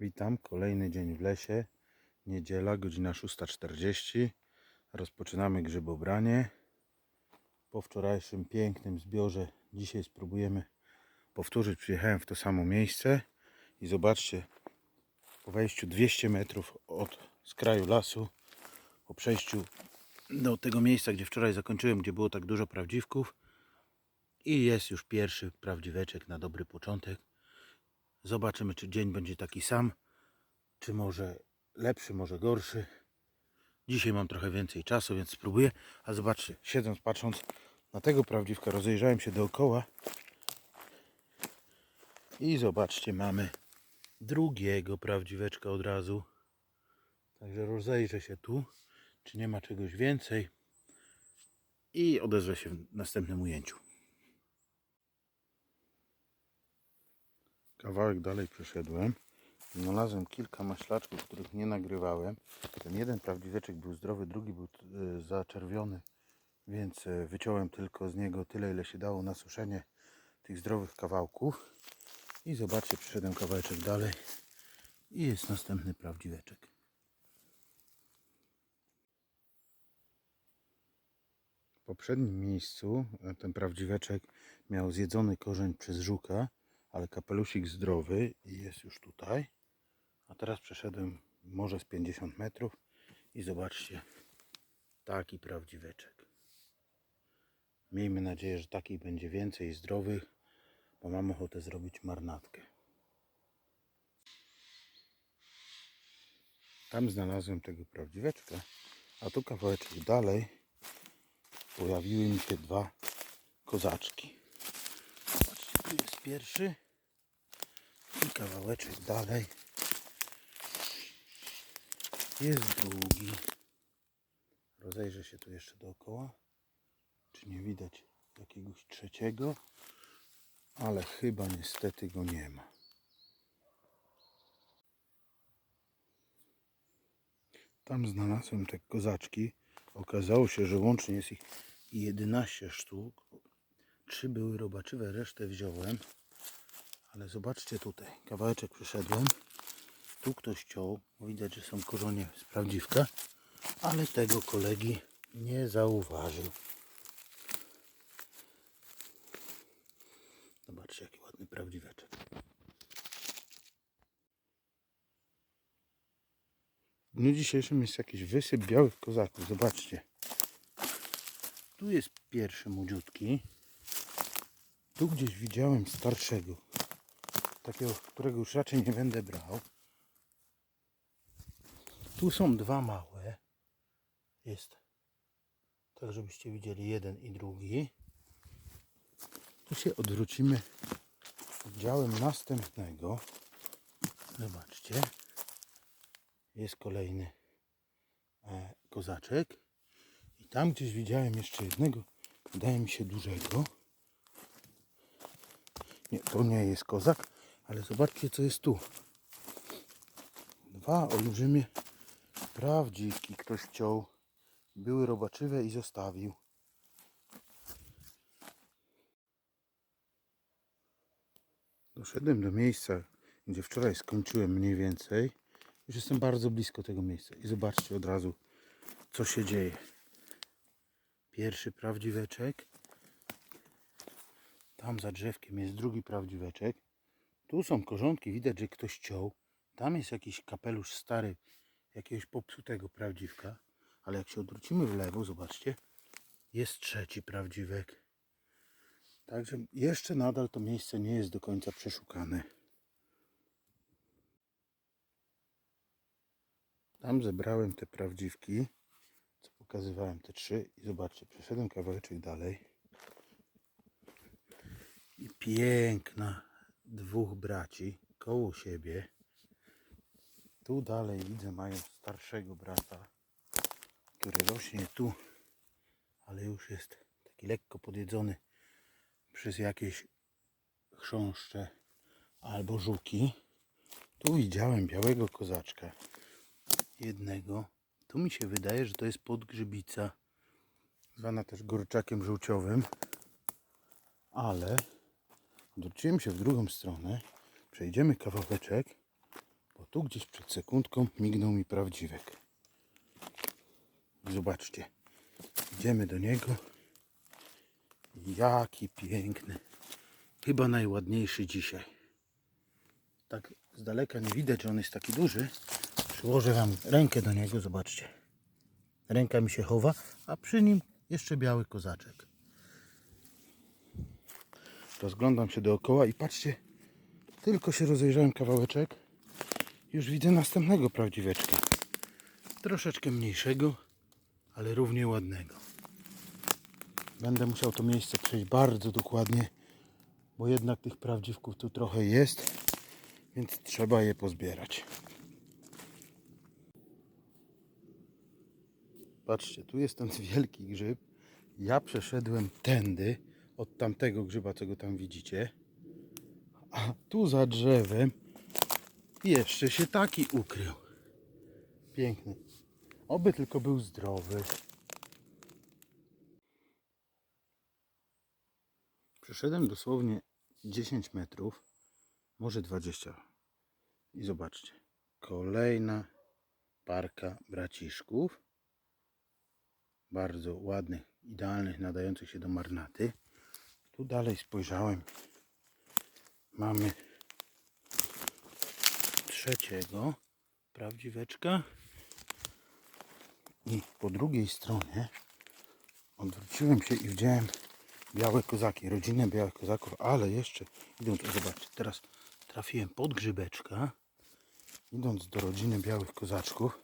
Witam, kolejny dzień w lesie. Niedziela, godzina 6.40. Rozpoczynamy grzybobranie. Po wczorajszym pięknym zbiorze dzisiaj spróbujemy powtórzyć. Przyjechałem w to samo miejsce i zobaczcie, po wejściu 200 metrów od skraju lasu, po przejściu do tego miejsca, gdzie wczoraj zakończyłem, gdzie było tak dużo prawdziwków i jest już pierwszy prawdziweczek na dobry początek. Zobaczymy, czy dzień będzie taki sam, czy może lepszy, może gorszy. Dzisiaj mam trochę więcej czasu, więc spróbuję. A zobaczcie, siedząc, patrząc na tego prawdziwka, rozejrzałem się dookoła. I zobaczcie, mamy drugiego prawdziweczka od razu. Także rozejrzę się tu, czy nie ma czegoś więcej. I odezwę się w następnym ujęciu. Kawałek dalej przeszedłem. Znalazłem kilka maślaczków, których nie nagrywałem. Ten jeden prawdziweczek był zdrowy, drugi był e, zaczerwiony, więc e, wyciąłem tylko z niego tyle, ile się dało na suszenie tych zdrowych kawałków. I zobaczcie, przyszedłem kawałeczek dalej i jest następny prawdziweczek. W poprzednim miejscu e, ten prawdziweczek miał zjedzony korzeń przez żuka, ale kapelusik zdrowy i jest już tutaj. A teraz przeszedłem może z 50 metrów i zobaczcie, taki prawdziweczek. Miejmy nadzieję, że takich będzie więcej zdrowych, bo mam ochotę zrobić marnatkę. Tam znalazłem tego prawdziweczka, a tu kawałeczek dalej pojawiły mi się dwa kozaczki. Pierwszy i kawałeczek dalej jest drugi. Rozejrzę się tu jeszcze dookoła, czy nie widać jakiegoś trzeciego, ale chyba niestety go nie ma. Tam znalazłem te kozaczki. Okazało się, że łącznie jest ich 11 sztuk. Trzy były robaczywe, resztę wziąłem. Ale zobaczcie tutaj, kawałeczek przeszedłem. Tu ktoś ciął, widać, że są koronie z prawdziwka, ale tego kolegi nie zauważył. Zobaczcie, jaki ładny prawdziweczek. W dniu dzisiejszym jest jakiś wysyp białych kozaków. Zobaczcie. Tu jest pierwszy młodziutki. Tu gdzieś widziałem starszego. Takiego, którego już raczej nie będę brał. Tu są dwa małe. Jest. Tak, żebyście widzieli jeden i drugi. Tu się odwrócimy oddziałem następnego. Zobaczcie. Jest kolejny e, kozaczek. I tam gdzieś widziałem jeszcze jednego, wydaje mi się dużego. Nie, to nie jest kozak, ale zobaczcie co jest tu. Dwa olbrzymie prawdziwki ktoś wciął. Były robaczywe i zostawił. Doszedłem do miejsca, gdzie wczoraj skończyłem mniej więcej. Już jestem bardzo blisko tego miejsca. I zobaczcie od razu, co się dzieje. Pierwszy prawdziweczek. Tam za drzewkiem jest drugi prawdziweczek. Tu są korzonki, widać, że ktoś ciął. Tam jest jakiś kapelusz stary, jakiegoś popsutego prawdziwka. Ale jak się odwrócimy w lewo, zobaczcie, jest trzeci prawdziwek. Także jeszcze nadal to miejsce nie jest do końca przeszukane. Tam zebrałem te prawdziwki, co pokazywałem te trzy i zobaczcie, przeszedłem kawałeczek dalej i piękna dwóch braci koło siebie. Tu dalej widzę mają starszego brata, który rośnie tu, ale już jest taki lekko podjedzony przez jakieś chrząszcze albo żuki. Tu widziałem białego kozaczka jednego. Tu mi się wydaje, że to jest podgrzybica, zwana też gorczakiem żółciowym, ale odwróciłem się w drugą stronę, przejdziemy kawałeczek, bo tu gdzieś przed sekundką mignął mi prawdziwek. Zobaczcie. Idziemy do niego. Jaki piękny. Chyba najładniejszy dzisiaj. Tak z daleka nie widać, że on jest taki duży. Przyłożę wam rękę do niego, zobaczcie. Ręka mi się chowa, a przy nim jeszcze biały kozaczek. Rozglądam się dookoła i patrzcie, tylko się rozejrzałem kawałeczek, już widzę następnego prawdziweczka. Troszeczkę mniejszego, ale równie ładnego. Będę musiał to miejsce przejść bardzo dokładnie, bo jednak tych prawdziwków tu trochę jest, więc trzeba je pozbierać. Patrzcie, tu jest ten wielki grzyb. Ja przeszedłem tędy od tamtego grzyba, co go tam widzicie. A tu za drzewem jeszcze się taki ukrył. Piękny. Oby tylko był zdrowy. Przeszedłem dosłownie 10 metrów, może 20. I zobaczcie. Kolejna parka braciszków. Bardzo ładnych, idealnych, nadających się do marnaty. Tu dalej spojrzałem. Mamy trzeciego prawdziweczka. I po drugiej stronie odwróciłem się i widziałem białe kozaki, rodzinę białych kozaków, ale jeszcze idąc, zobaczcie, teraz trafiłem pod grzybeczka. Idąc do rodziny białych kozaczków,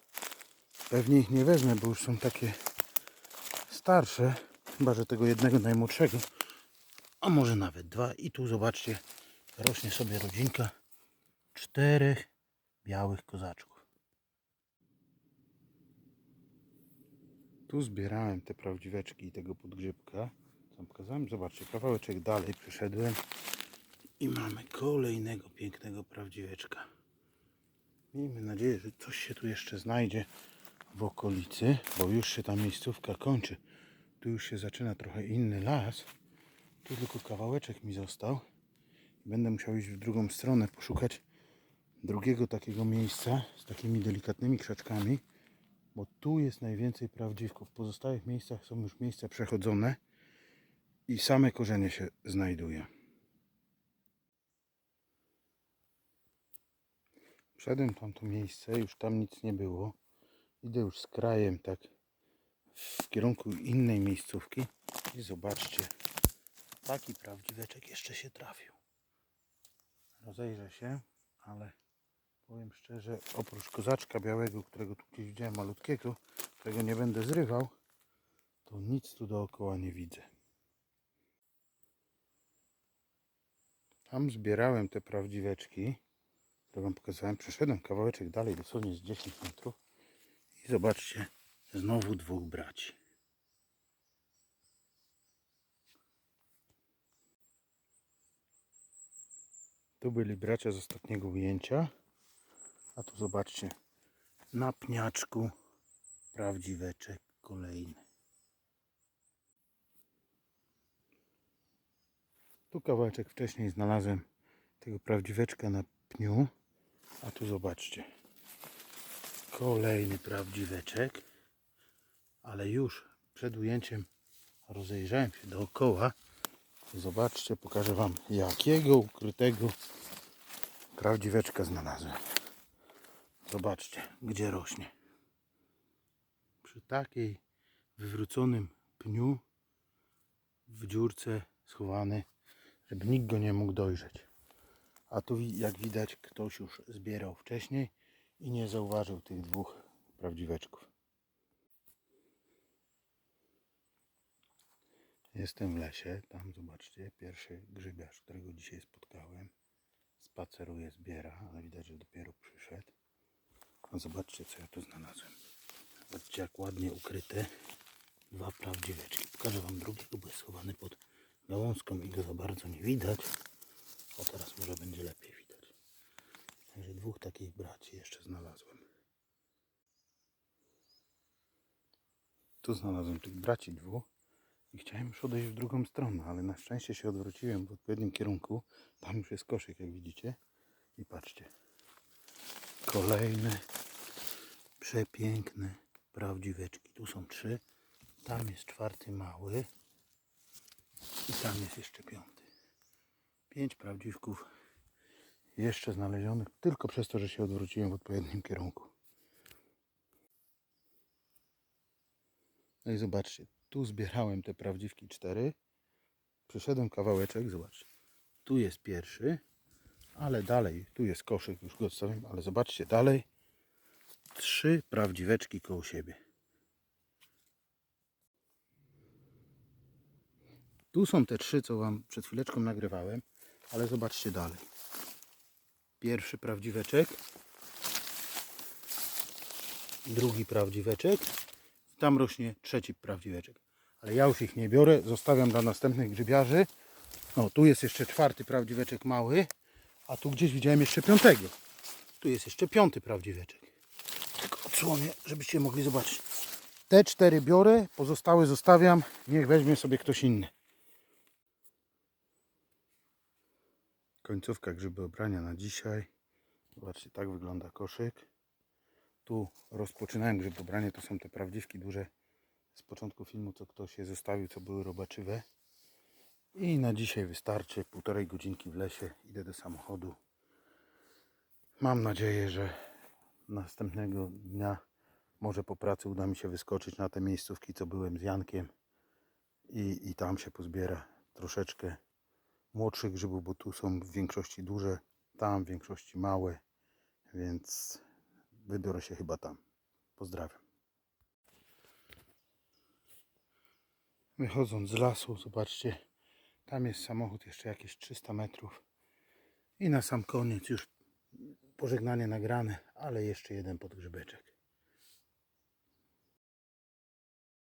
pewnie ich nie wezmę, bo już są takie starsze, chyba że tego jednego najmłodszego, a może nawet dwa. I tu zobaczcie, rośnie sobie rodzinka czterech białych kozaczków. Tu zbierałem te prawdziweczki i tego podgrzybka. Wam pokazałem? Zobaczcie, kawałeczek dalej przeszedłem i mamy kolejnego pięknego prawdziweczka. Miejmy nadzieję, że coś się tu jeszcze znajdzie w okolicy, bo już się ta miejscówka kończy. Tu już się zaczyna trochę inny las. Tu tylko kawałeczek mi został. Będę musiał iść w drugą stronę, poszukać drugiego takiego miejsca z takimi delikatnymi krzaczkami, bo tu jest najwięcej prawdziwków. W pozostałych miejscach są już miejsca przechodzone i same korzenie się znajdują. Wszedłem tam to miejsce, już tam nic nie było. Idę już z krajem tak w kierunku innej miejscówki i zobaczcie, taki prawdziweczek jeszcze się trafił. Rozejrzę się, ale powiem szczerze, oprócz kozaczka białego, którego tu gdzieś widziałem malutkiego, którego nie będę zrywał, to nic tu dookoła nie widzę. Tam zbierałem te prawdziweczki, które wam pokazałem. Przeszedłem kawałeczek dalej, dosłownie z 10 metrów. I zobaczcie, znowu dwóch braci. Tu byli bracia z ostatniego ujęcia. A tu zobaczcie, na pniaczku prawdziweczek kolejny. Tu kawałeczek wcześniej znalazłem tego prawdziweczka na pniu. A tu zobaczcie. Kolejny prawdziweczek. Ale już przed ujęciem rozejrzałem się dookoła. Zobaczcie, pokażę Wam jakiego ukrytego prawdziweczka znalazłem. Zobaczcie, gdzie rośnie. Przy takiej wywróconym pniu w dziurce schowany, żeby nikt go nie mógł dojrzeć. A tu jak widać ktoś już zbierał wcześniej i nie zauważył tych dwóch prawdziweczków. Jestem w lesie, tam zobaczcie, pierwszy grzybiarz, którego dzisiaj spotkałem. Spaceruje, zbiera, ale widać, że dopiero przyszedł. A zobaczcie, co ja tu znalazłem. Zobaczcie, jak ładnie ukryte dwa prawdziweczki. Pokażę Wam drugiego, bo jest schowany pod gałązką i go za bardzo nie widać. O, teraz może będzie lepiej widać. Także dwóch takich braci jeszcze znalazłem. Tu znalazłem tych braci dwóch i chciałem już odejść w drugą stronę, ale na szczęście się odwróciłem w odpowiednim kierunku. Tam już jest koszyk, jak widzicie. I patrzcie. Kolejne przepiękne prawdziweczki. Tu są trzy. Tam jest czwarty mały. I tam jest jeszcze piąty. Pięć prawdziwków jeszcze znalezionych tylko przez to, że się odwróciłem w odpowiednim kierunku. No i zobaczcie, tu zbierałem te prawdziwki cztery. Przyszedłem kawałeczek, zobaczcie. Tu jest pierwszy, ale dalej, tu jest koszyk, już go odstawiam, ale zobaczcie dalej. Trzy prawdziweczki koło siebie. Tu są te trzy, co Wam przed chwileczką nagrywałem, ale zobaczcie dalej. Pierwszy prawdziweczek, drugi prawdziweczek, tam rośnie trzeci prawdziweczek. Ale ja już ich nie biorę, zostawiam dla następnych grzybiarzy. No, tu jest jeszcze czwarty prawdziweczek mały, a tu gdzieś widziałem jeszcze piątego. Tu jest jeszcze piąty prawdziweczek. Tylko odsłonię, żebyście mogli zobaczyć. Te cztery biorę, pozostałe zostawiam, niech weźmie sobie ktoś inny. Końcówka grzyboobrania na dzisiaj. Zobaczcie, tak wygląda koszyk. Tu rozpoczynałem grzyboobranie, to są te prawdziwki duże z początku filmu, co ktoś je zostawił, co były robaczywe. I na dzisiaj wystarczy. Półtorej godzinki w lesie. Idę do samochodu. Mam nadzieję, że następnego dnia, może po pracy, uda mi się wyskoczyć na te miejscówki, co byłem z Jankiem. I, i tam się pozbiera troszeczkę młodszych grzybów, bo tu są w większości duże, tam w większości małe. Więc wybiorę się chyba tam. Pozdrawiam. Wychodząc z lasu, zobaczcie, tam jest samochód jeszcze jakieś 300 metrów. I na sam koniec już pożegnanie nagrane, ale jeszcze jeden podgrzybeczek.